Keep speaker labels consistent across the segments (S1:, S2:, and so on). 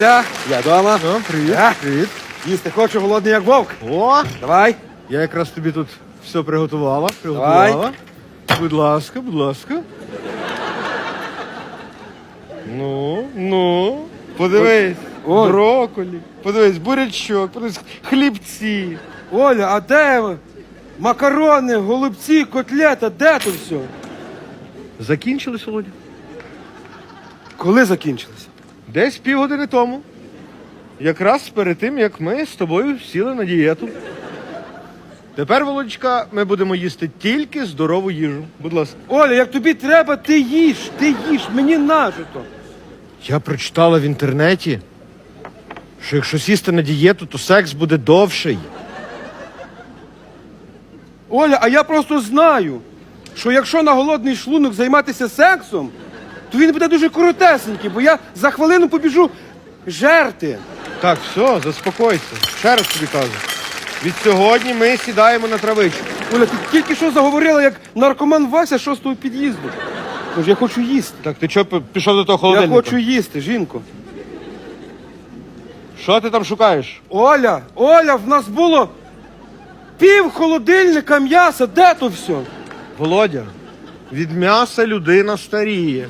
S1: Я, я дома.
S2: Ну, привіт.
S1: Я.
S2: Привіт.
S1: Їсти хочу голодний як вовк.
S2: О,
S1: Давай.
S2: я якраз тобі тут все приготувала. Приготувала. Будь ласка, будь ласка. Ну, ну. Подивись.
S1: Ой.
S2: Броколі. Подивись, бурячок, подивись, хлібці.
S1: Оля, а де ви? макарони, голубці, котлета, де то все?
S2: Закінчились, Володя?
S1: Коли закінчилося?
S2: Десь півгодини тому. Якраз перед тим, як ми з тобою сіли на дієту. Тепер, Володечка, ми будемо їсти тільки здорову їжу. Будь ласка.
S1: Оля, як тобі треба, ти їж, ти їж, мені нажито.
S2: Я прочитала в інтернеті, що якщо сісти на дієту, то секс буде довший.
S1: Оля, а я просто знаю, що якщо на голодний шлунок займатися сексом, то він буде дуже коротесенький, бо я за хвилину побіжу жерти.
S2: Так, все, заспокойся. Ще раз тобі кажу. Від сьогодні ми сідаємо на травичку.
S1: Оля, ти тільки що заговорила, як наркоман Вася шостого під'їзду. Тож я хочу їсти.
S2: Так, ти що пішов до того
S1: Я
S2: холодильника?
S1: хочу їсти, жінко.
S2: Що ти там шукаєш?
S1: Оля, Оля, в нас було пів холодильника м'яса, де то все?
S2: Володя, від м'яса людина старіє.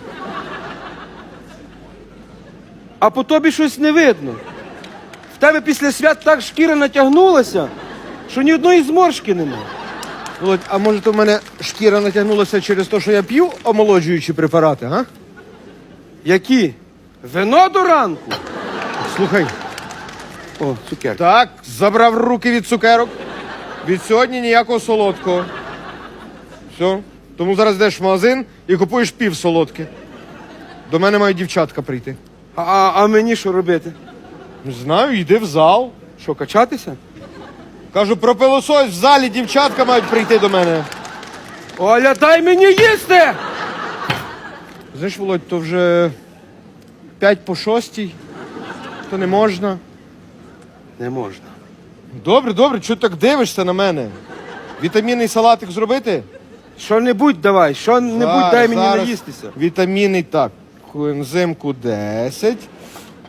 S1: А по тобі щось не видно. В тебе після свят так шкіра натягнулася, що ні одної зморшки нема.
S2: Володь, а може то в мене шкіра натягнулася через те, що я п'ю омолоджуючі препарати, а?
S1: Які? Вино до ранку?
S2: Слухай,
S1: О, цукерки.
S2: так, забрав руки від цукерок. Від сьогодні ніякого солодкого. Все. Тому зараз йдеш в магазин і купуєш пів солодке. До мене мають дівчатка прийти.
S1: А, а, мені що робити?
S2: Не знаю, йди в зал.
S1: Що, качатися?
S2: Кажу, пропилосось в залі дівчатка мають прийти до мене.
S1: Оля, дай мені їсти!
S2: Знаєш, Володь, то вже 5 по 6, то не можна.
S1: Не можна.
S2: Добре, добре, чого ти так дивишся на мене? Вітамінний салатик зробити?
S1: Що-небудь давай, що-небудь
S2: Зараз,
S1: дай мені
S2: зараз.
S1: наїстися.
S2: Вітамінний так. Коензим Q10.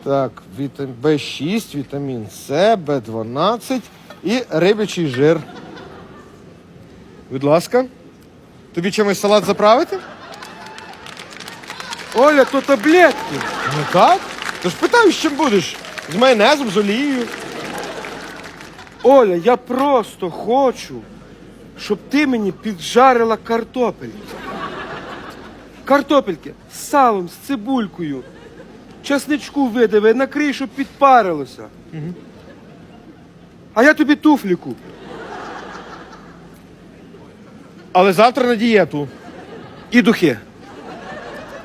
S2: Так, вітам... В6, вітамін С, В12 і рибячий жир. Будь ласка. Тобі чимось салат заправити?
S1: Оля, то таблетки.
S2: Ну так. То ж питаю, з чим будеш? З майонезом, з олією.
S1: Оля, я просто хочу, щоб ти мені піджарила картопельки. Картопельки салом, з цибулькою. Часничку видави, накрий, щоб підпарилося. А я тобі туфлі куплю.
S2: Але завтра на дієту.
S1: І духи.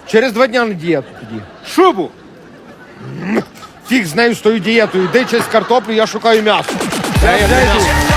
S2: Через два дня на дієту тоді.
S1: Шубу!
S2: Фіг з нею з тою дієтою. Йди через картоплю, я шукаю м'ясо.
S1: Я йду.